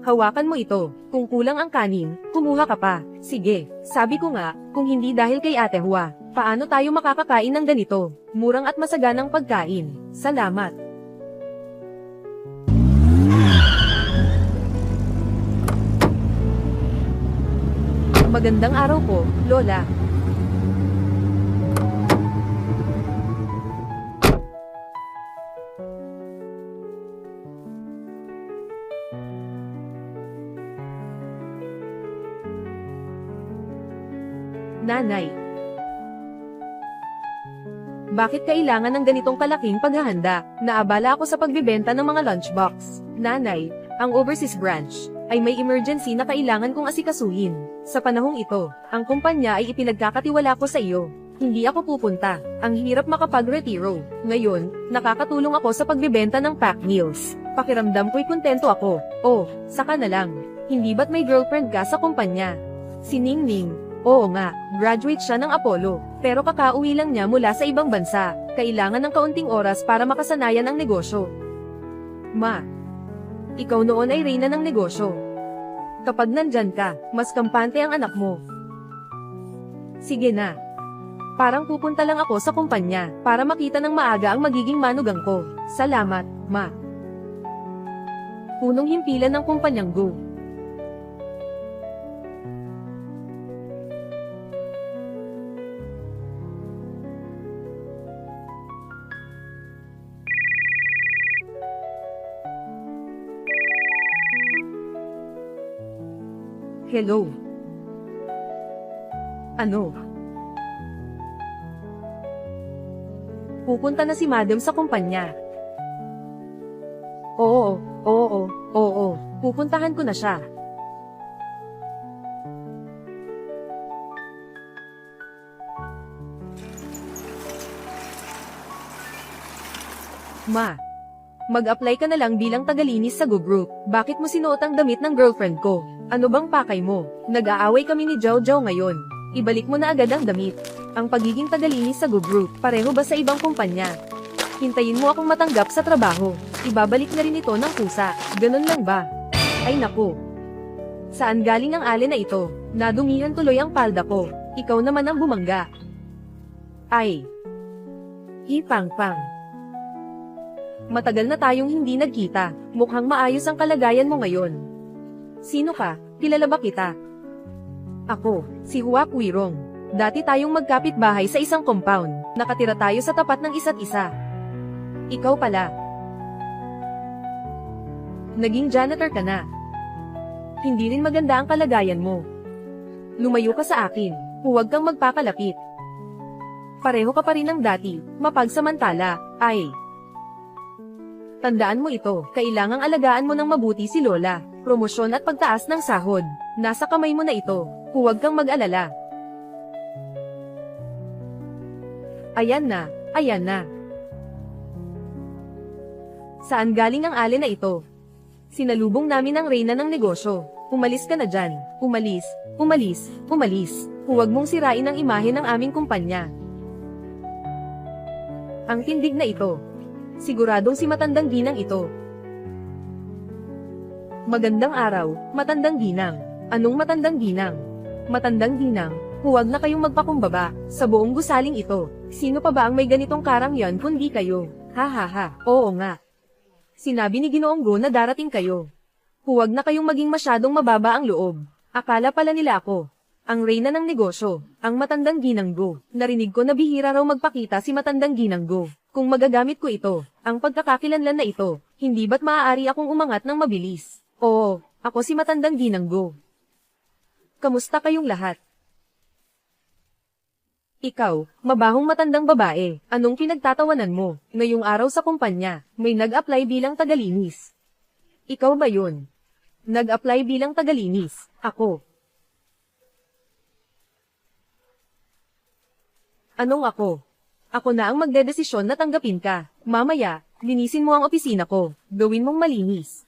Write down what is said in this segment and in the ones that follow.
Hawakan mo ito. Kung kulang ang kanin, kumuha ka pa. Sige, sabi ko nga, kung hindi dahil kay Ate Hua, paano tayo makakakain ng ganito? Murang at masaganang pagkain. Salamat. Magandang araw po, Lola. Bakit kailangan ng ganitong kalaking paghahanda? Naabala ako sa pagbibenta ng mga lunchbox. Nanay, ang overseas branch ay may emergency na kailangan kong asikasuhin. Sa panahong ito, ang kumpanya ay ipinagkakatiwala ko sa iyo. Hindi ako pupunta. Ang hirap makapag-retiro. Ngayon, nakakatulong ako sa pagbibenta ng pack meals. Pakiramdam ko'y kontento ako. Oh, saka na lang. Hindi ba't may girlfriend ka sa kumpanya? Si Ningning, Oo nga, graduate siya ng Apollo, pero kakauwi lang niya mula sa ibang bansa. Kailangan ng kaunting oras para makasanayan ang negosyo. Ma, ikaw noon ay reyna ng negosyo. Kapag nandyan ka, mas kampante ang anak mo. Sige na. Parang pupunta lang ako sa kumpanya para makita ng maaga ang magiging manugang ko. Salamat, ma. Punong himpilan ng kumpanyang Go. Hello. Ano? Pupunta na si madam sa kumpanya. Oo, oo, oo, pupuntahan ko na siya. Ma, mag-apply ka na lang bilang tagalinis sa Go Group. Bakit mo sinuot ang damit ng girlfriend ko? Ano bang pakay mo? Nag-aaway kami ni Jow Jow ngayon. Ibalik mo na agad ang damit. Ang pagiging tagalinis sa Go Group, pareho ba sa ibang kumpanya? Hintayin mo akong matanggap sa trabaho. Ibabalik na rin ito ng pusa. Ganun lang ba? Ay naku. Saan galing ang alin na ito? Nadumihan tuloy ang palda ko. Ikaw naman ang bumangga. Ay. Hipang-pang. Matagal na tayong hindi nagkita. Mukhang maayos ang kalagayan mo ngayon. Sino ka? Kilala ba kita? Ako, si Hua Kuirong. Dati tayong magkapit-bahay sa isang compound. Nakatira tayo sa tapat ng isa't isa. Ikaw pala. Naging janitor ka na. Hindi rin maganda ang kalagayan mo. Lumayo ka sa akin. Huwag kang magpakalapit. Pareho ka pa rin ng dati, mapagsamantala, ay. Tandaan mo ito, kailangang alagaan mo ng mabuti si Lola. Promosyon at pagtaas ng sahod. Nasa kamay mo na ito. Huwag kang mag-alala. Ayan na, ayan na. Saan galing ang alin na ito? Sinalubong namin ang reyna ng negosyo. Umalis ka na dyan. Umalis, umalis, umalis. Huwag mong sirain ang imahe ng aming kumpanya. Ang tindig na ito. Siguradong si matandang ginang ito. Magandang araw, matandang ginang. Anong matandang ginang? Matandang ginang, huwag na kayong magpakumbaba, sa buong gusaling ito. Sino pa ba ang may ganitong karang yan kundi kayo? Ha ha ha, oo nga. Sinabi ni Ginoong Go na darating kayo. Huwag na kayong maging masyadong mababa ang loob. Akala pala nila ako. Ang reyna ng negosyo, ang matandang ginang Go. Narinig ko na bihira raw magpakita si matandang ginang Go. Kung magagamit ko ito, ang pagkakakilanlan na ito, hindi ba't maaari akong umangat ng mabilis? Oo, ako si matandang ginang Go. Kamusta kayong lahat? Ikaw, mabahong matandang babae, anong pinagtatawanan mo? Ngayong araw sa kumpanya, may nag-apply bilang tagalinis. Ikaw ba yun? Nag-apply bilang tagalinis. Ako. Anong ako? Ako na ang magdedesisyon na tanggapin ka. Mamaya, linisin mo ang opisina ko. Gawin mong malinis.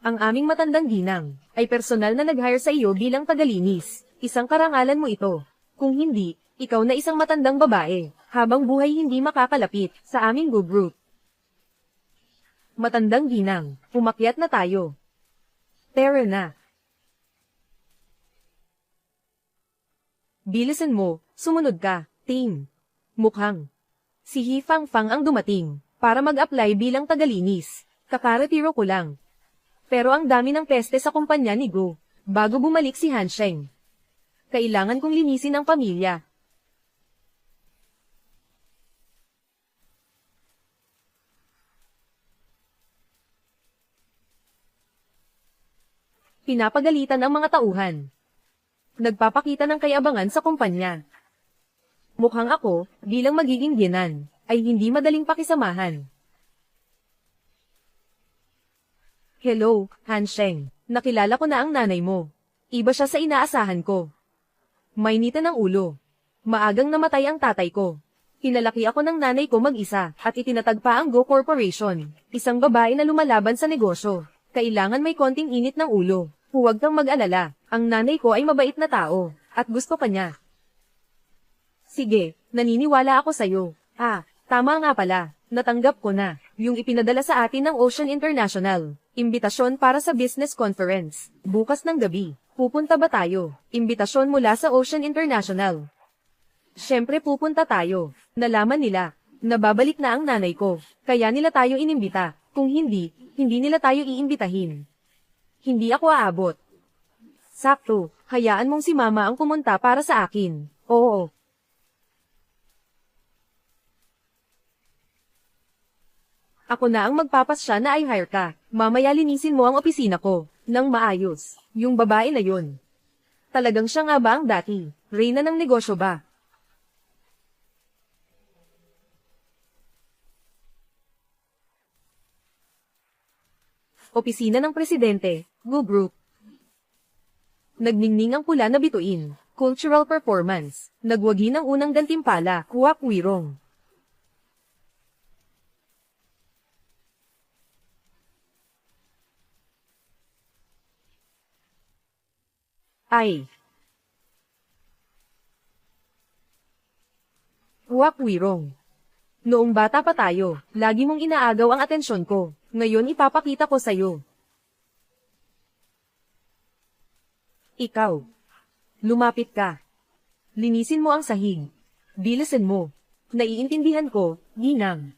Ang aming matandang ginang ay personal na nag-hire sa iyo bilang tagalinis. Isang karangalan mo ito. Kung hindi, ikaw na isang matandang babae, habang buhay hindi makakalapit sa aming group. Matandang ginang, umakyat na tayo. Tara na. Bilisan mo, sumunod ka, Ting. Mukhang. Si Hi Fang Fang ang dumating, para mag-apply bilang tagalinis. Kakaretiro ko lang. Pero ang dami ng peste sa kumpanya ni Go, bago bumalik si Han Sheng. Kailangan kong linisin ang pamilya. Pinapagalitan ang mga tauhan. Nagpapakita ng kayabangan sa kumpanya. Mukhang ako, bilang magiging ginan, ay hindi madaling pakisamahan. Hello, Han Sheng. Nakilala ko na ang nanay mo. Iba siya sa inaasahan ko. Mainitan ng ulo. Maagang namatay ang tatay ko. Pinalaki ako ng nanay ko mag-isa at itinatagpa ang Go Corporation, isang babae na lumalaban sa negosyo. Kailangan may konting init ng ulo. Huwag kang mag-alala, ang nanay ko ay mabait na tao, at gusto ka niya. Sige, naniniwala ako sa'yo. Ah, tama nga pala, natanggap ko na, yung ipinadala sa atin ng Ocean International. Imbitasyon para sa business conference. Bukas ng gabi, pupunta ba tayo? Imbitasyon mula sa Ocean International. Siyempre pupunta tayo. Nalaman nila, nababalik na ang nanay ko, kaya nila tayo inimbita. Kung hindi, hindi nila tayo iimbitahin. Hindi ako aabot. Sakto, hayaan mong si mama ang pumunta para sa akin. Oo. Ako na ang magpapasya na ay hire ka. Mamaya linisin mo ang opisina ko, nang maayos. Yung babae na yun. Talagang siya nga ba ang dati? Reyna ng negosyo ba? Opisina ng Presidente, Go Group. Nagningning ang pula na bituin, cultural performance, nagwagi ng unang gantimpala, kuwak wirong. Ay. Huwak wirong. Noong bata pa tayo, lagi mong inaagaw ang atensyon ko. Ngayon ipapakita ko sa'yo. Ikaw. Lumapit ka. Linisin mo ang sahig. Bilisan mo. Naiintindihan ko, ginang.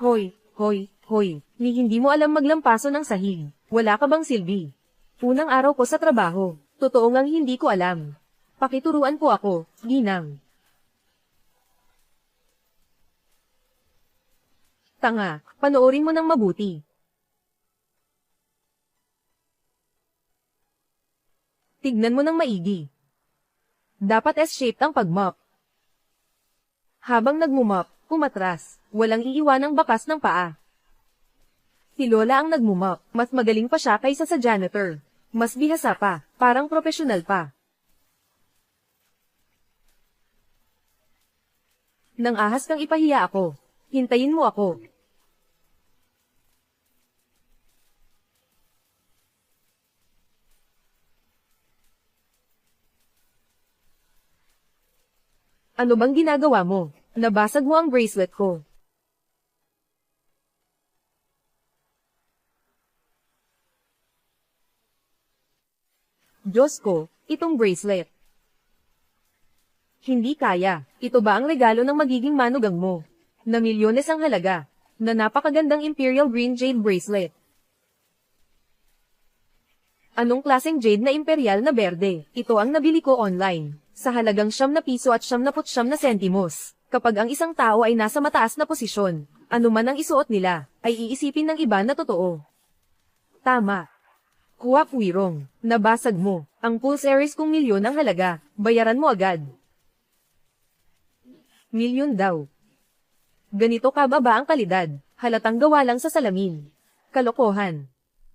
Hoy, hoy, hoy, ni hindi mo alam maglampaso ng sahig. Wala ka bang silbi? Unang araw ko sa trabaho. Totoo ngang hindi ko alam. Pakituruan po ako, ginang. Tanga, panoorin mo ng mabuti. Tignan mo ng maigi. Dapat S-shaped ang pag-mop. Habang nagmumop, pumatras, walang iiwanang bakas ng paa. Si Lola ang nagmumop, mas magaling pa siya kaysa sa janitor. Mas bihasa pa, parang profesional pa. Nang ahas kang ipahiya ako. Hintayin mo ako. Ano bang ginagawa mo? Nabasag mo ang bracelet ko. Diyos ko, itong bracelet. Hindi kaya. Ito ba ang regalo ng magiging manugang mo? Na milyones ang halaga. Na napakagandang Imperial Green Jade Bracelet. Anong klaseng jade na imperial na berde? Ito ang nabili ko online. Sa halagang siyam na piso at siyam na putsyam na sentimos. Kapag ang isang tao ay nasa mataas na posisyon, anuman ang isuot nila, ay iisipin ng iba na totoo. Tama. Kuwak wirong, nabasag mo. Ang pulse Aries kung milyon ang halaga, bayaran mo agad. Milyon daw. Ganito kababa ang kalidad, halatang gawa lang sa salamin. Kalokohan.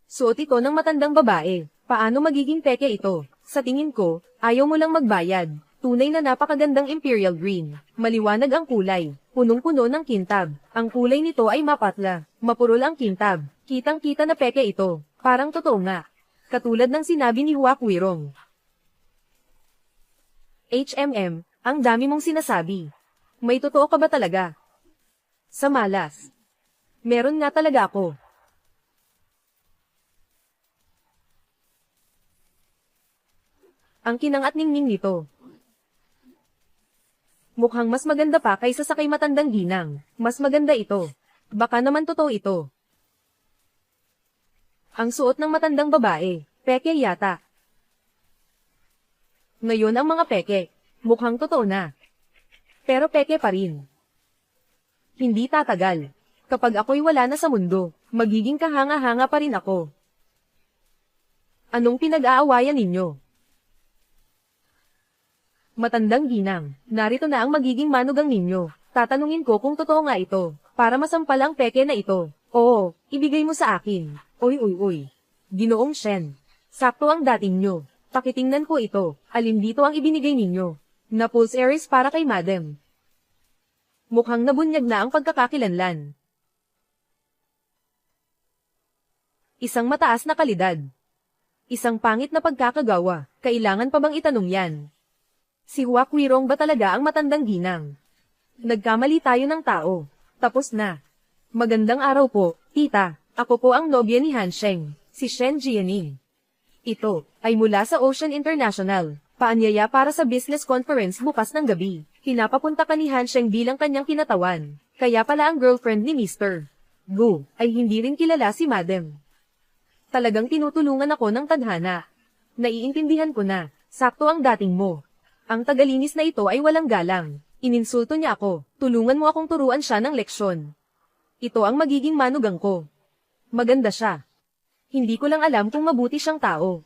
Suot ito ng matandang babae, paano magiging peke ito? Sa tingin ko, ayaw mo lang magbayad. Tunay na napakagandang imperial green. Maliwanag ang kulay, punong-puno ng kintab. Ang kulay nito ay mapatla, mapurol ang kintab. Kitang-kita na peke ito, parang totoo nga. Katulad ng sinabi ni Huak Wirong. HMM, ang dami mong sinasabi. May totoo ka ba talaga? Sa malas. Meron nga talaga ako. Ang kinang at ningning nito. Mukhang mas maganda pa kaysa sa kay matandang ginang. Mas maganda ito. Baka naman totoo ito. Ang suot ng matandang babae, peke yata. Ngayon ang mga peke, mukhang totoo na. Pero peke pa rin. Hindi tatagal. Kapag ako'y wala na sa mundo, magiging kahanga-hanga pa rin ako. Anong pinag-aawayan ninyo? Matandang ginang, narito na ang magiging manugang ninyo. Tatanungin ko kung totoo nga ito, para masampal ang peke na ito. Oo, ibigay mo sa akin. Uy uy uy. Ginoong Shen. Sakto ang dating nyo. Pakitingnan ko ito. Alin dito ang ibinigay ninyo? Na pulse Aries para kay madam. Mukhang nabunyag na ang pagkakakilanlan. Isang mataas na kalidad. Isang pangit na pagkakagawa. Kailangan pa bang itanong yan? Si Huak Wirong ba talaga ang matandang ginang? Nagkamali tayo ng tao. Tapos na. Magandang araw po, tita. Ako po ang nobya ni Hansheng, si Shen Jianing. Ito, ay mula sa Ocean International. Paanyaya para sa business conference bukas ng gabi. Pinapapunta ka ni Hansheng bilang kanyang kinatawan. Kaya pala ang girlfriend ni Mr. Gu, ay hindi rin kilala si Madam. Talagang tinutulungan ako ng tadhana. Naiintindihan ko na, sakto ang dating mo. Ang tagalinis na ito ay walang galang. Ininsulto niya ako, tulungan mo akong turuan siya ng leksyon. Ito ang magiging manugang ko. Maganda siya. Hindi ko lang alam kung mabuti siyang tao.